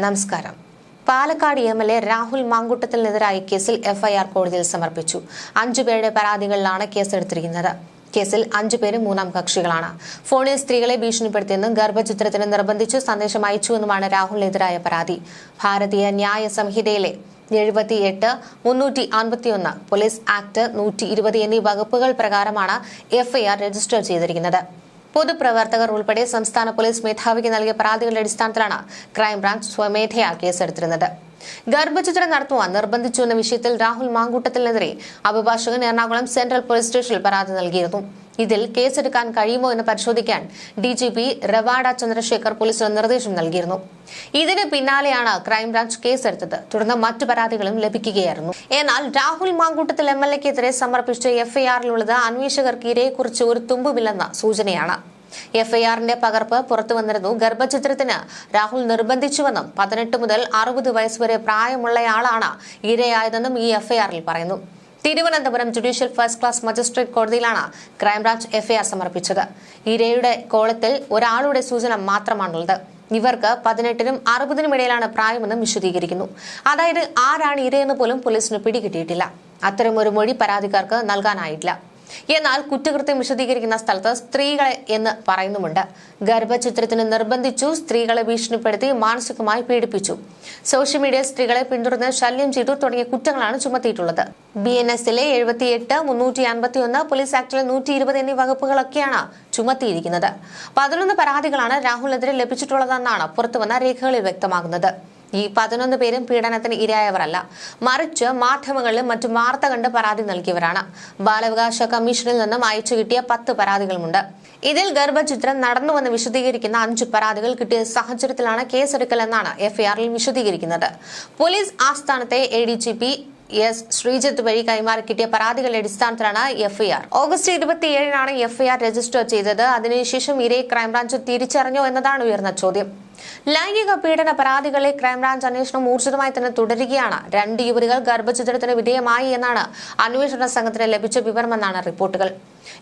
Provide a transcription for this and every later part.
നമസ്കാരം. Palakkad M L A Rahul മാങ്കുട്ടത്തിനെതിരായ കേസിൽ FIR കോടതിയിൽ സമർപ്പിച്ചു. അഞ്ചുപേരുടെ പരാതികളിലാണ് കേസെടുത്തിരിക്കുന്നത്. കേസിൽ അഞ്ചുപേരും മൂന്നാം കക്ഷികളാണ്. ഫോണിൽ സ്ത്രീകളെ ഭീഷണിപ്പെടുത്തിയെന്നും ഗർഭചിത്രത്തിന് നിർബന്ധിച്ചു സന്ദേശം അയച്ചുവെന്നുമാണ് രാഹുലിനെതിരായ പരാതി. ഭാരതീയ ന്യായ സംഹിതയിലെ എഴുപത്തി എട്ട് മുന്നൂറ്റി അൻപത്തിയൊന്ന് പോലീസ് ആക്ട് നൂറ്റി ഇരുപത് എന്നീ വകുപ്പുകൾ പ്രകാരമാണ് എഫ്ഐആർ രജിസ്റ്റർ ചെയ്തിരിക്കുന്നത്. പൊതുപ്രവർത്തകർ ഉൾപ്പെടെ സംസ്ഥാന പോലീസ് മേധാവിക്ക് നൽകിയ പരാതികളുടെ അടിസ്ഥാനത്തിലാണ് ക്രൈംബ്രാഞ്ച് സ്വമേധയാ കേസെടുത്തിരുന്നത്. ഗർഭചിത്രം നടത്തുവാൻ നിർബന്ധിച്ചു എന്ന വിഷയത്തിൽ രാഹുൽ മാങ്കൂട്ടത്തിനെതിരെ അഭിഭാഷകൻ എറണാകുളം സെൻട്രൽ പോലീസ് സ്റ്റേഷനിൽ പരാതി നൽകിയിരുന്നു. ഇതിൽ കേസെടുക്കാൻ കഴിയുമോ എന്ന് പരിശോധിക്കാൻ D G P Rawada Chandrasekhar പോലീസിന് നിർദ്ദേശം നൽകിയിരുന്നു. ഇതിന് പിന്നാലെയാണ് ക്രൈംബ്രാഞ്ച് കേസെടുത്തത്. തുടർന്ന് മറ്റു പരാതികളും ലഭിക്കുകയായിരുന്നു. എന്നാൽ രാഹുൽ മാങ്കൂട്ടത്തിൽ എം എൽ എക്കെതിരെ സമർപ്പിച്ച എഫ്ഐആറിലുള്ളത് അന്വേഷകർക്ക് ഇരയെക്കുറിച്ച് ഒരു തുമ്പുമില്ലെന്ന സൂചനയാണ്. എഫ്ഐആറിന്റെ പകർപ്പ് പുറത്തു വന്നിരുന്നു. ഗർഭചിത്രത്തിന് രാഹുൽ നിർബന്ധിച്ചുവെന്നും പതിനെട്ട് മുതൽ അറുപത് വയസ്സ് വരെ പ്രായമുള്ളയാളാണ് ഇരയായതെന്നും ഈ എഫ്ഐആറിൽ പറയുന്നു. Thiruvananthapuram judicial first class magistrate കോടതിയിലാണ് ക്രൈംബ്രാഞ്ച് എഫ്ഐആർ സമർപ്പിച്ചത്. ഇരയുടെ കോളത്തിൽ ഒരാളുടെ സൂചന മാത്രമാണുള്ളത്. ഇവർക്ക് പതിനെട്ടിനും അറുപതിനും ഇടയിലാണ് പ്രായമെന്നും വിശദീകരിക്കുന്നു. അതായത് ആരാണ് ഇരയെന്ന് പോലും പോലീസിന് പിടികിട്ടിയിട്ടില്ല. അത്തരമൊരു മൊഴി പരാതിക്കാർക്ക് നൽകാനായിട്ടില്ല എന്നാൽ കുറ്റകൃത്യം വിശദീകരിക്കുന്ന സ്ഥലത്ത് സ്ത്രീകളെ എന്ന് പറയുന്നുമുണ്ട്. ഗർഭചിത്രത്തിന് നിർബന്ധിച്ചു സ്ത്രീകളെ ഭീഷണിപ്പെടുത്തി മാനസികമായി പീഡിപ്പിച്ചു. സോഷ്യൽ മീഡിയ സ്ത്രീകളെ പിന്തുടർന്ന് ശല്യം ചെയ്തു തുടങ്ങിയ കുറ്റങ്ങളാണ് ചുമത്തിയിട്ടുള്ളത്. ബി എൻ എസിലെ എഴുപത്തിയെട്ട് മുന്നൂറ്റി അൻപത്തി ഒന്ന് പോലീസ് ആക്ടിലെ നൂറ്റി ഇരുപത് എന്നീ വകുപ്പുകളൊക്കെയാണ് ചുമത്തിയിരിക്കുന്നത്. പതിനൊന്ന് പരാതികളാണ് രാഹുലിനെതിരെ ലഭിച്ചിട്ടുള്ളതെന്നാണ് പുറത്തുവന്ന രേഖകളിൽ വ്യക്തമാകുന്നത്. ഈ പതിനൊന്ന് പേരും പീഡനത്തിന് ഇരയായവരല്ല. മറിച്ച് മാധ്യമങ്ങളിലും മറ്റു വാർത്ത കണ്ട് പരാതി നൽകിയവരാണ്. ബാലാവകാശ കമ്മീഷനിൽ നിന്നും അയച്ചു കിട്ടിയ പത്ത് പരാതികളുമുണ്ട്. ഇതിൽ ഗർഭചിത്രം നടന്നുവെന്ന് വിശദീകരിക്കുന്ന അഞ്ച് പരാതികൾ കിട്ടിയ സാഹചര്യത്തിലാണ് കേസെടുക്കലെന്നാണ് എഫ്ഐആറിൽ വിശദീകരിക്കുന്നത്. Police ആസ്ഥാനത്തെ A D G P S Sreejith വഴി കൈമാറി കിട്ടിയ പരാതികളുടെ അടിസ്ഥാനത്തിലാണ് എഫ്ഐആർ. ഓഗസ്റ്റ് ഇരുപത്തിയേഴിനാണ് എഫ്ഐആർ രജിസ്റ്റർ ചെയ്തത്. അതിനുശേഷം ഇരയെ ക്രൈംബ്രാഞ്ച് തിരിച്ചറിഞ്ഞോ എന്നതാണ് ഉയർന്ന ചോദ്യം. ലൈംഗിക പീഡന പരാതികളെ ക്രൈംബ്രാഞ്ച് അന്വേഷണം ഊർജിതമായി തന്നെ തുടരുകയാണ്. രണ്ട് യുവതികൾ ഗർഭചിത്രത്തിന് വിധേയമായി എന്നാണ് അന്വേഷണ സംഘത്തിന് ലഭിച്ച വിവരമെന്നാണ് റിപ്പോർട്ടുകൾ.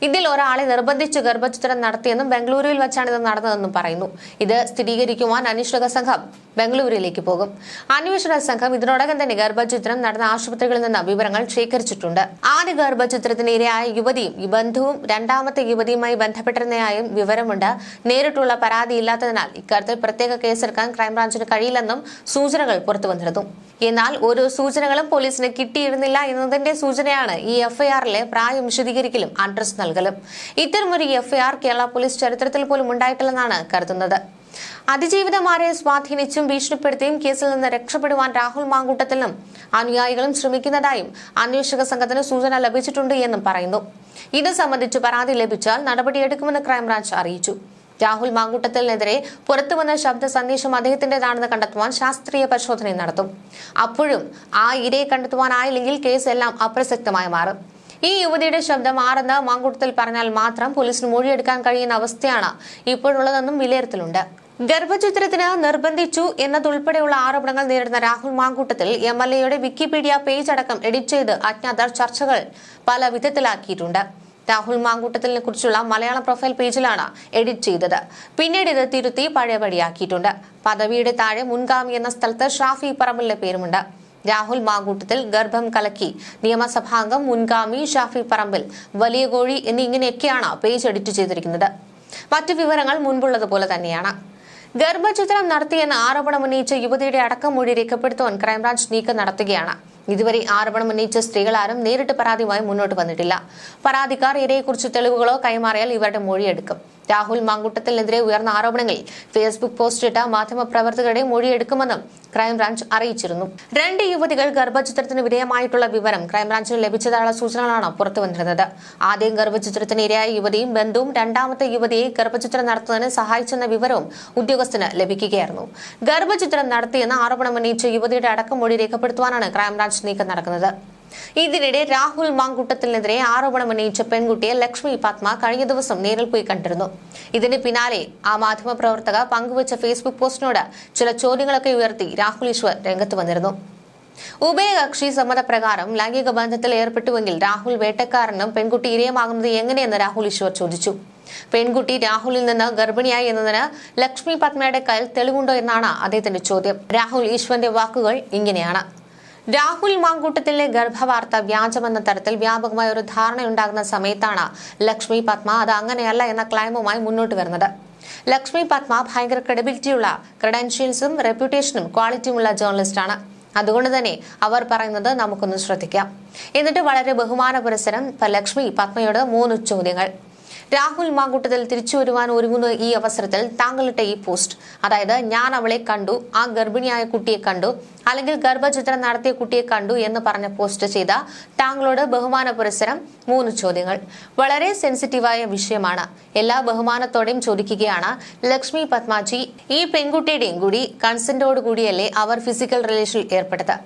ഇതിൽ ഒരാളെ നിർബന്ധിച്ച് ഗർഭചിത്രം നടത്തിയെന്നും ബംഗളൂരുവിൽ വെച്ചാണ് ഇത് നടന്നതെന്നും പറയുന്നു. ഇത് സ്ഥിരീകരിക്കുവാൻ അന്വേഷക സംഘം ബംഗളൂരുവിലേക്ക് പോകും. അന്വേഷണ സംഘം ഇതിനോടകം തന്നെ ഗർഭചിത്രം നടന്ന ആശുപത്രികളിൽ നിന്ന് വിവരങ്ങൾ ശേഖരിച്ചിട്ടുണ്ട്. ആദ്യ ഗർഭചിത്രത്തിന് ഇരയായ യുവതിയും ബന്ധുവും രണ്ടാമത്തെ യുവതിയുമായി ബന്ധപ്പെട്ടിരുന്നതായും വിവരമുണ്ട്. നേരിട്ടുള്ള പരാതി ഇല്ലാത്തതിനാൽ ഇക്കാര്യത്തിൽ പ്രത്യേക കേസെടുക്കാൻ ക്രൈംബ്രാഞ്ചിന് കഴിയില്ലെന്നും സൂചനകൾ പുറത്തുവന്നിരുന്നു. എന്നാൽ ഒരു സൂചനകളും പോലീസിന് കിട്ടിയിരുന്നില്ല എന്നതിന്റെ സൂചനയാണ് ഈ എഫ്ഐആറിലെ പ്രായം വിശദീകരിക്കലും അഡ്രസ് നൽകലും. ഇത്തരമൊരു എഫ്ഐആർ കേരള പോലീസ് ചരിത്രത്തിൽ പോലും ഉണ്ടായിട്ടില്ലെന്നാണ് കരുതുന്നത്. അതിജീവിതമാരെ സ്വാധീനിച്ചും ഭീഷണിപ്പെടുത്തിയും കേസിൽ നിന്ന് രക്ഷപ്പെടുവാൻ രാഹുൽ മാങ്കൂട്ടത്തിലും അനുയായികളും ശ്രമിക്കുന്നതായും അന്വേഷക സംഘത്തിന് സൂചന ലഭിച്ചിട്ടുണ്ട് എന്നും പറയുന്നു. ഇത് സംബന്ധിച്ച് പരാതി ലഭിച്ചാൽ നടപടിയെടുക്കുമെന്ന് ക്രൈംബ്രാഞ്ച് അറിയിച്ചു. രാഹുൽ മാങ്കൂട്ടത്തിനെതിരെ പുറത്തുവന്ന ശബ്ദ സന്ദേശം അദ്ദേഹത്തിന്റേതാണെന്ന് കണ്ടെത്തുവാൻ ശാസ്ത്രീയ പരിശോധന നടത്തും. അപ്പോഴും ആ ഇരയെ കണ്ടെത്തുവാനായില്ലെങ്കിൽ കേസ് എല്ലാം അപ്രസക്തമായി മാറും. ഈ യുവതിയുടെ ശബ്ദം ആറെന്ന് മാങ്കുട്ടത്തിൽ പറഞ്ഞാൽ മാത്രം പോലീസിന് മൊഴിയെടുക്കാൻ കഴിയുന്ന അവസ്ഥയാണ് ഇപ്പോഴുള്ളതെന്നും വിലയിരുത്തലുണ്ട്. ഗർഭചിത്രത്തിന് നിർബന്ധിച്ചു എന്നതുൾപ്പെടെയുള്ള ആരോപണങ്ങൾ നേരിടുന്ന രാഹുൽ മാങ്കൂട്ടത്തിൽ എം എൽ എയുടെ വിക്കിപീഡിയ പേജ് അടക്കം എഡിറ്റ് ചെയ്ത് അജ്ഞാതർ ചർച്ചകൾ പല വിധത്തിലാക്കിയിട്ടുണ്ട്. രാഹുൽ മാങ്കൂട്ടത്തിനെ കുറിച്ചുള്ള മലയാളം പ്രൊഫൈൽ പേജിലാണ് എഡിറ്റ് ചെയ്തത്. പിന്നീട് ഇത് തിരുത്തി പഴയപടിയാക്കിയിട്ടുണ്ട്. പദവിയുടെ താഴെ മുൻഗാമി എന്ന സ്ഥലത്ത് ഷാഫി പറമ്പലിന്റെ പേരുമുണ്ട്. രാഹുൽ മാങ്കൂട്ടത്തിൽ ഗർഭം കലക്കി. നിയമസഭാംഗം മുൻഗാമി ഷാഫി പറമ്പിൽ വലിയ കോഴി എന്നിങ്ങനെയൊക്കെയാണ് പേജ് എഡിറ്റ് ചെയ്തിരിക്കുന്നത്. മറ്റു വിവരങ്ങൾ മുൻപുള്ളതുപോലെ തന്നെയാണ്. ഗർഭചിത്രം നടത്തിയെന്ന് ആരോപണം ഉന്നയിച്ച യുവതിയുടെ അടക്കം മൊഴി രേഖപ്പെടുത്തുവാൻ ക്രൈംബ്രാഞ്ച് നീക്കം നടത്തുകയാണ്. ഇതുവരെ ആരോപണം ഉന്നയിച്ച സ്ത്രീകൾ ആരും നേരിട്ട് പരാതിയുമായി മുന്നോട്ട് വന്നിട്ടില്ല. പരാതിക്കാർ ഇരയെക്കുറിച്ച് തെളിവുകളോ കൈമാറിയാൽ ഇവരുടെ മൊഴിയെടുക്കും. രാഹുൽ മങ്കുട്ടത്തിനെതിരെ ഉയർന്ന ആരോപണങ്ങളിൽ ഫേസ്ബുക്ക് പോസ്റ്റ് പോസ്റ്റിട്ട മാധ്യമപ്രവർത്തകരുടെ മൊഴിയെടുക്കുമെന്നും ക്രൈംബ്രാഞ്ച് അറിയിച്ചിരുന്നു. രണ്ട് യുവതികൾ ഗർഭചിത്രത്തിന് വിധേയമായിട്ടുള്ള വിവരം ക്രൈംബ്രാഞ്ചിന് ലഭിച്ചതായുള്ള സൂചനകളാണ് പുറത്തുവന്നിരുന്നത്. ആദ്യം ഗർഭചിത്രത്തിന് ഇരയായ യുവതിയും ബന്ധുവും രണ്ടാമത്തെ യുവതിയെ ഗർഭചിത്രം നടത്തുന്നതിന് സഹായിച്ചെന്ന വിവരവും ഉദ്യോഗസ്ഥന് ലഭിക്കുകയായിരുന്നു. ഗർഭചിത്രം നടത്തിയെന്ന് ആരോപണം ഉന്നയിച്ച യുവതിയുടെ അടക്കം മൊഴി രേഖപ്പെടുത്തുവാനാണ് ക്രൈംബ്രാഞ്ച് നീക്കം നടക്കുന്നത്. ഇതിനിടെ രാഹുൽ മാങ്കൂട്ടത്തിനെതിരെ ആരോപണം ഉന്നയിച്ച പെൺകുട്ടിയെ ലക്ഷ്മി പത്മ കഴിഞ്ഞ ദിവസം നേരിൽ പോയി കണ്ടിരുന്നു. ഇതിന് പിന്നാലെ ആ മാധ്യമപ്രവർത്തക പങ്കുവച്ച ഫേസ്ബുക്ക് പോസ്റ്റിനോട് ചില ചോദ്യങ്ങളൊക്കെ ഉയർത്തി രാഹുൽ ഈശ്വർ രംഗത്ത് വന്നിരുന്നു. ഉഭയകക്ഷി സമ്മതപ്രകാരം ലൈംഗിക ബന്ധത്തിൽ ഏർപ്പെട്ടുവെങ്കിൽ രാഹുൽ വേട്ടക്കാരനും പെൺകുട്ടി ഇരയമാകുന്നത് എങ്ങനെയെന്ന് രാഹുൽ ഈശ്വർ ചോദിച്ചു. പെൺകുട്ടി രാഹുലിൽ നിന്ന് ഗർഭിണിയായി എന്നതിന് ലക്ഷ്മി പത്മയുടെ കയ്യിൽ തെളിവുണ്ടോ എന്നാണ് അദ്ദേഹത്തിന്റെ ചോദ്യം. രാഹുൽ ഈശ്വറിന്റെ വാക്കുകൾ ഇങ്ങനെയാണ്. രാഹുൽ മാങ്കൂട്ടത്തിലെ ഗർഭവാർത്ത വ്യാജമെന്ന തരത്തിൽ വ്യാപകമായ ഒരു ധാരണയുണ്ടാകുന്ന സമയത്താണ് ലക്ഷ്മി പത്മ അത് അങ്ങനെയല്ല എന്ന ക്ലൈമുമായി മുന്നോട്ട് വരുന്നത്. ലക്ഷ്മി പത്മ ഭയങ്കര ക്രെഡിബിലിറ്റിയുള്ള ക്രെഡൻഷ്യൽസും റെപ്യൂട്ടേഷനും ക്വാളിറ്റിയുമുള്ള ജേർണലിസ്റ്റാണ് അതുകൊണ്ട് തന്നെ അവർ പറയുന്നത് നമുക്കൊന്ന് ശ്രദ്ധിക്കാം. എന്നിട്ട് വളരെ ബഹുമാന പുരസരം ലക്ഷ്മി പത്മയോട് മൂന്ന് ചോദ്യങ്ങൾ. രാഹുൽ മാങ്കൂട്ടത്തിൽ തിരിച്ചു വരുവാൻ ഒരുങ്ങുന്ന ഈ അവസരത്തിൽ താങ്കളുടെ ഈ പോസ്റ്റ്. അതായത് ഞാൻ അവളെ കണ്ടു ആ ഗർഭിണിയായ കുട്ടിയെ കണ്ടു അല്ലെങ്കിൽ ഗർഭചിത്രം നടത്തിയ കുട്ടിയെ കണ്ടു എന്ന് പറഞ്ഞ പോസ്റ്റ് ചെയ്ത താങ്കളോട് ബഹുമാന പുരസരം മൂന്ന് ചോദ്യങ്ങൾ. വളരെ സെൻസിറ്റീവായ വിഷയമാണ്. എല്ലാ ബഹുമാനത്തോടെയും ചോദിക്കുകയാണ് ലക്ഷ്മി പത്മാജി ഈ പെൺകുട്ടിയുടെയും കൂടി കൺസെന്റോട് കൂടിയല്ലേ അവർ ഫിസിക്കൽ റിലേഷനിൽ ഏർപ്പെട്ടത്?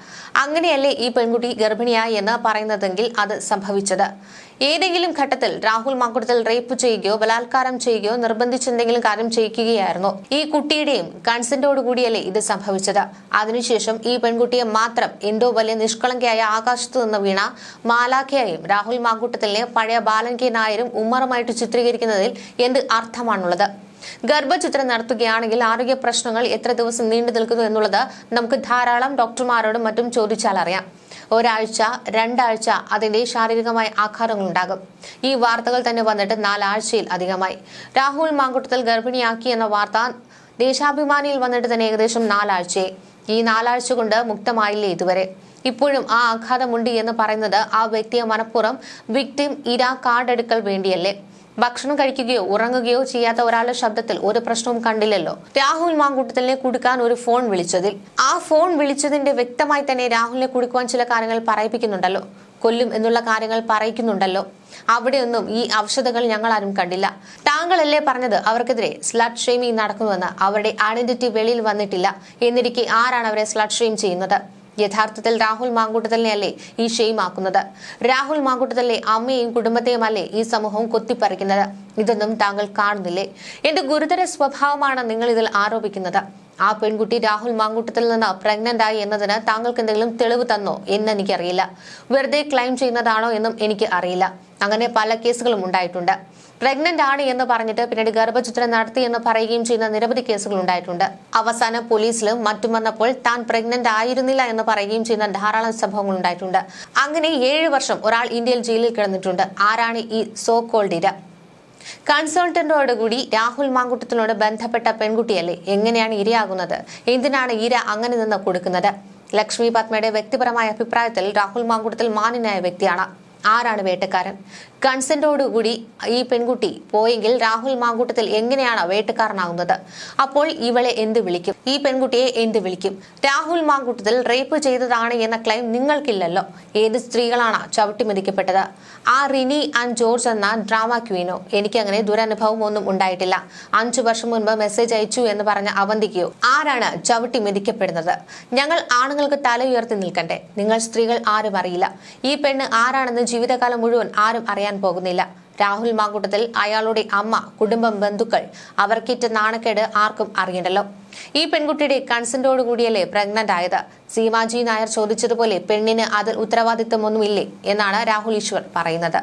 അങ്ങനെയല്ലേ ഈ പെൺകുട്ടി ഗർഭിണിയായി എന്ന് പറയുന്നതെങ്കിൽ അത് സംഭവിച്ചത്? ഏതെങ്കിലും ഘട്ടത്തിൽ രാഹുൽ മാങ്കുടത്തിൽ റേപ്പ് ചെയ്യുകയോ ബലാത്കാരം ചെയ്യുകയോ നിർബന്ധിച്ചെന്തെങ്കിലും കാര്യം ചെയ്യിക്കുകയായിരുന്നു. ഈ കുട്ടിയുടെയും കൺസെന്റോട് കൂടിയല്ലേ ഇത് സംഭവിച്ചത്. അതിനുശേഷം ഈ പെൺകുട്ടിയെ മാത്രം എന്തോ വലിയ നിഷ്കളങ്കയായ ആകാശത്തു നിന്ന് വീണ മാലാഖയായും രാഹുൽ മാങ്കൂട്ടത്തിലിനെ പഴയ ബാലൻ കെ നായരും ഉമ്മറുമായിട്ട് ചിത്രീകരിക്കുന്നതിൽ എന്ത് അർത്ഥമാണുള്ളത്? ഗർഭചിത്രം നടത്തുകയാണെങ്കിൽ ആരോഗ്യ പ്രശ്നങ്ങൾ എത്ര ദിവസം നീണ്ടു നിൽക്കുന്നു എന്നുള്ളത് നമുക്ക് ധാരാളം ഡോക്ടർമാരോടും മറ്റും ചോദിച്ചാൽ അറിയാം. ഒരാഴ്ച രണ്ടാഴ്ച അതിന്റെ ശാരീരികമായ ആഘാതങ്ങൾ ഉണ്ടാകും ഈ വാർത്തകൾ തന്നെ വന്നിട്ട് നാലാഴ്ചയിൽ അധികമായി. രാഹുൽ മാങ്കുട്ടത്തിൽ ഗർഭിണിയാക്കി എന്ന വാർത്ത ദേശാഭിമാനിയിൽ വന്നിട്ട് തന്നെ ഏകദേശം നാലാഴ്ചയെ ഈ നാലാഴ്ച കൊണ്ട് മുക്തമായില്ലേ ഇതുവരെ? ഇപ്പോഴും ആ ആഘാതമുണ്ട് എന്ന് പറയുന്നത് ആ വ്യക്തിയെ മനഃപൂർവം വിക്ടിം ഇര കാർഡെടുക്കൽ വേണ്ടിയല്ലേ? ഭക്ഷണം കഴിക്കുകയോ ഉറങ്ങുകയോ ചെയ്യാത്ത ഒരാളുടെ ശബ്ദത്തിൽ ഒരു പ്രശ്നവും കണ്ടില്ലല്ലോ. രാഹുൽ മാങ്കൂട്ടത്തിലെ കുടുക്കാൻ ഒരു ഫോൺ വിളിച്ചതിൽ. ആ ഫോൺ വിളിച്ചതിന്റെ വ്യക്തമായി തന്നെ രാഹുലിനെ കുടുക്കുവാൻ ചില കാര്യങ്ങൾ പറയിപ്പിക്കുന്നുണ്ടല്ലോ. കൊല്ലും എന്നുള്ള കാര്യങ്ങൾ പറയിക്കുന്നുണ്ടല്ലോ. അവിടെയൊന്നും ഈ ഔഷധങ്ങൾ ഞങ്ങൾ ആരും കണ്ടില്ല. താങ്കളല്ലേ പറഞ്ഞത് അവർക്കെതിരെ സ്ലഡ് ഷെയിമിംഗ് നടക്കുന്നുവെന്ന്. അവരുടെ ഐഡന്റിറ്റി വെളിയിൽ വന്നിട്ടില്ല. എന്നിരിക്കെ ആരാണ് അവരെ സ്ലഡ് ഷെയിം ചെയ്യുന്നത്? യഥാർത്ഥത്തിൽ രാഹുൽ മാങ്കൂട്ടത്തലിനെയല്ലേ ഈ ഷെയ്മാക്കുന്നത് രാഹുൽ മാങ്കൂട്ടത്തലിലെ അമ്മയെയും കുടുംബത്തെയുമല്ലേ ഈ സമൂഹം കൊത്തിപ്പറിക്കുന്നത്? ഇതൊന്നും താങ്കൾ കാണുന്നില്ലേ? എന്റെ ഗുരുതര സ്വഭാവമാണ് നിങ്ങൾ ഇതിൽ ആരോപിക്കുന്നത്. ആ പെൺകുട്ടി രാഹുൽ മാങ്കൂട്ടത്തിൽ നിന്ന് പ്രഗ്നന്റ് ആയി എന്നതിന് താങ്കൾക്ക് എന്തെങ്കിലും തെളിവ് തന്നോ എന്ന് എനിക്കറിയില്ല. വെറുതെ ക്ലെയിം ചെയ്യുന്നതാണോ എന്നും എനിക്ക് അറിയില്ല. അങ്ങനെ പല കേസുകളും ഉണ്ടായിട്ടുണ്ട്. പ്രഗ്നന്റ് ആണ് എന്ന് പറഞ്ഞിട്ട് പിന്നീട് ഗർഭചിത്രം നടത്തി എന്ന് പറയുകയും ചെയ്യുന്ന നിരവധി കേസുകൾ ഉണ്ടായിട്ടുണ്ട്. അവസാനം പോലീസിലും മറ്റും വന്നപ്പോൾ താൻ പ്രഗ്നന്റ് ആയിരുന്നില്ല എന്ന് പറയുകയും ചെയ്യുന്ന ധാരാളം സംഭവങ്ങൾ ഉണ്ടായിട്ടുണ്ട്. അങ്ങനെ ഏഴ് വർഷം ഒരാൾ ഇന്ത്യയിൽ ജയിലിൽ കിടന്നിട്ടുണ്ട്. ആരാണ് ഈ സോ കോൾഡ് ഇര? കൺസൾട്ടന്റോടുകൂടി രാഹുൽ മാങ്കുട്ടത്തിനോട് ബന്ധപ്പെട്ട പെൺകുട്ടിയല്ലേ? എങ്ങനെയാണ് ഇരയാകുന്നത്? എന്തിനാണ് ഇര അങ്ങനെ നിന്ന് കൊടുക്കുന്നത്? ലക്ഷ്മി പത്മയുടെ വ്യക്തിപരമായ അഭിപ്രായത്തിൽ രാഹുൽ മാങ്കുട്ടത്തിൽ മാന്യനായ വ്യക്തിയാണ്. ആരാണ് വേട്ടക്കാരൻ? കൺസെന്റോടുകൂടി ഈ പെൺകുട്ടി പോയെങ്കിൽ രാഹുൽ മാങ്കൂട്ടത്തിൽ എങ്ങനെയാണ് വേട്ടക്കാരനാകുന്നത്? അപ്പോൾ ഇവളെ എന്ത് വിളിക്കും? ഈ പെൺകുട്ടിയെ എന്ത് വിളിക്കും? രാഹുൽ മാങ്കൂട്ടത്തിൽ റേപ്പ് ചെയ്തതാണ് എന്ന ക്ലെയിം നിങ്ങൾക്കില്ലല്ലോ. ഏത് സ്ത്രീകളാണ് ചവിട്ടിമെതിക്കപ്പെട്ടത്? ആ റിനി ആൻഡ് ജോർജ് എന്ന ഡ്രാമ ക്വീനോ. എനിക്ക് അങ്ങനെ ദുരനുഭവം ഒന്നും ഉണ്ടായിട്ടില്ല. അഞ്ചു വർഷം മുൻപ് മെസ്സേജ് അയച്ചു എന്ന് പറഞ്ഞ അവന്തിക്കയോ ആരാണ് ചവിട്ടി മെതിക്കപ്പെടുന്നത് ഞങ്ങൾ ആണുങ്ങൾക്ക് തല ഉയർത്തി നിൽക്കണ്ടേ? നിങ്ങൾ സ്ത്രീകൾ ആരും അറിയില്ല. ഈ പെണ്ണ് ആരാണെന്ന് ജീവിതകാലം മുഴുവൻ ആരും അറിയാൻ പോകുന്നില്ല. രാഹുൽ മാങ്കൂട്ടത്തിൽ അയാളുടെ അമ്മ കുടുംബം ബന്ധുക്കൾ അവർക്കിറ്റ നാണക്കേട് ആർക്കും അറിയണ്ടല്ലോ ഈ പെൺകുട്ടിയുടെ കൺസെന്റോടുകൂടിയല്ലേ പ്രഗ്നന്റ് ആയത്? സീമാജി നായർ ചോദിച്ചതുപോലെ പെണ്ണിന് അതിൽ ഉത്തരവാദിത്വമൊന്നുമില്ലേ എന്നാണ് രാഹുൽ ഈശ്വർ പറയുന്നത്.